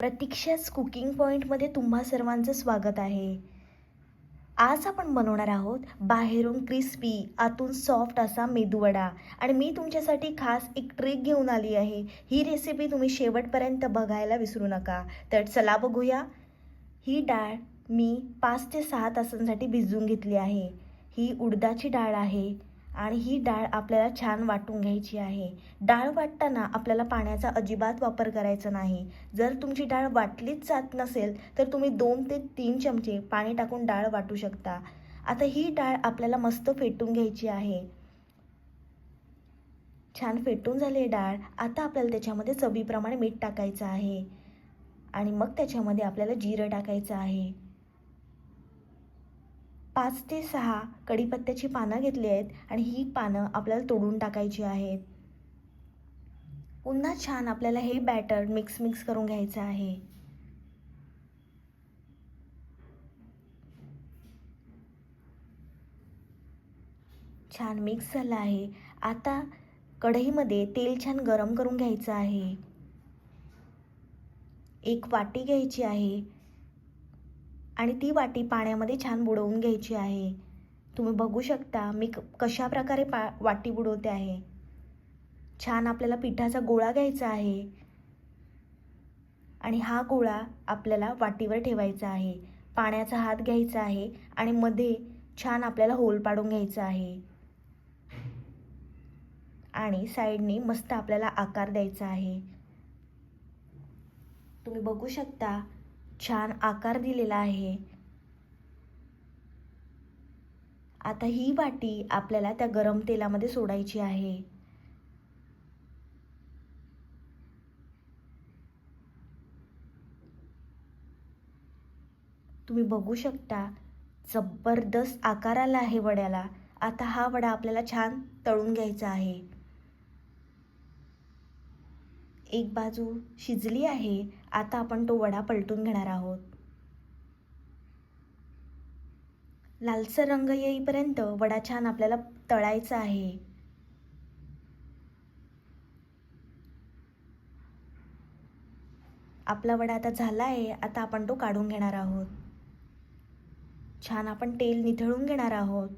प्रतीक्षाच cooking पॉईंटमध्ये तुम्हा सर्वांचं स्वागत आहे. आज आपण बनवणार आहोत बाहेरून क्रिस्पी आतून सॉफ्ट असा मेदूवडा. आणि मी तुमच्यासाठी खास एक ट्रिक घेऊन आली आहे. ही रेसिपी तुम्ही शेवटपर्यंत बघायला विसरू नका. तर चला बघूया. ही डाळ मी पाच ते सहा तासांसाठी भिजवून घेतली आहे. ही उडदाची डाळ आहे. आणि ही डाळ आपल्याला छान वाटून घ्यायची आहे. डाळ वाटताना आपल्याला पाण्याचा अजिबात वापर करायचा नाही. जर तुमची डाळ वाटलीच जात नसेल तर तुम्ही दोन ते तीन चमचे पाणी टाकून डाळ वाटू शकता. आता ही डाळ आपल्याला मस्त फेटून घ्यायची आहे. छान फेटून झाली आहे डाळ. आता आपल्याला त्याच्यामध्ये चवीप्रमाणे मीठ टाकायचं आहे. आणि मग त्याच्यामध्ये आपल्याला जिरं टाकायचं आहे. पाच ते सहा कढीपत्त्याची पानं घेतली आहेत आणि ही पानं आपल्याला तोडून टाकायची आहेत पुन्हा छान आपल्याला हे बॅटर मिक्स मिक्स करून घ्यायचं आहे. छान मिक्स झालं आहे. आता कढईमध्ये तेल छान गरम करून घ्यायचं आहे. एक वाटी घ्यायची आहे. आणि ती वाटी पाण्यामध्ये छान बुडवून घ्यायची आहे. तुम्ही बघू शकता मी क कशा प्रकारे पा वाटी बुडवते आहे. छान आपल्याला पिठाचा गोळा घ्यायचा आहे. आणि हा गोळा आपल्याला वाटीवर ठेवायचा आहे. पाण्याचा हात घ्यायचा आहे आणि मध्ये छान आपल्याला होल पाडून घ्यायचा आहे. आणि साईडने मस्त आपल्याला आकार द्यायचा आहे. तुम्ही बघू शकता छान आकार दिलेला आहे. आता ही वाटी आपल्याला त्या गरम तेलामध्ये सोडायची आहे. तुम्ही बघू शकता जबरदस्त आकार आला आहे वड्याला. आता हा वडा आपल्याला छान तळून घ्यायचा आहे. एक बाजू शिजली आहे आता आपण तो वडा पलटून घेणार आहोत. लालसर रंग येईपर्यंत वडा छान आपल्याला तळायचा आहे. आपला वडा आता झाला आहे आता आपण तो काढून घेणार आहोत. छान आपण तेल निथळून घेणार आहोत.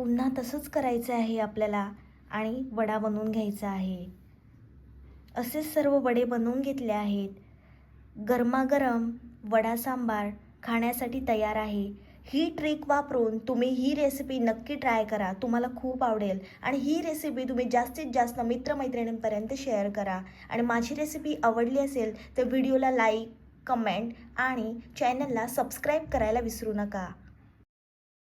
पुन्हा तसंच करायचं आहे आपल्याला आणि वडा बनवून घ्यायचा आहे. असेच सर्व वडे बनवून घेतले आहेत. गरमागरम वडा सांबार खाण्यासाठी तयार आहे. ही ट्रिक वापरून तुम्ही ही रेसिपी नक्की ट्राय करा. तुम्हाला खूप आवडेल. आणि ही रेसिपी तुम्ही जास्तीत जास्त मित्रमैत्रिणींपर्यंत शेअर करा. आणि माझी रेसिपी आवडली असेल तर व्हिडिओला लाईक कमेंट आणि चॅनलला सबस्क्राईब करायला विसरू नका.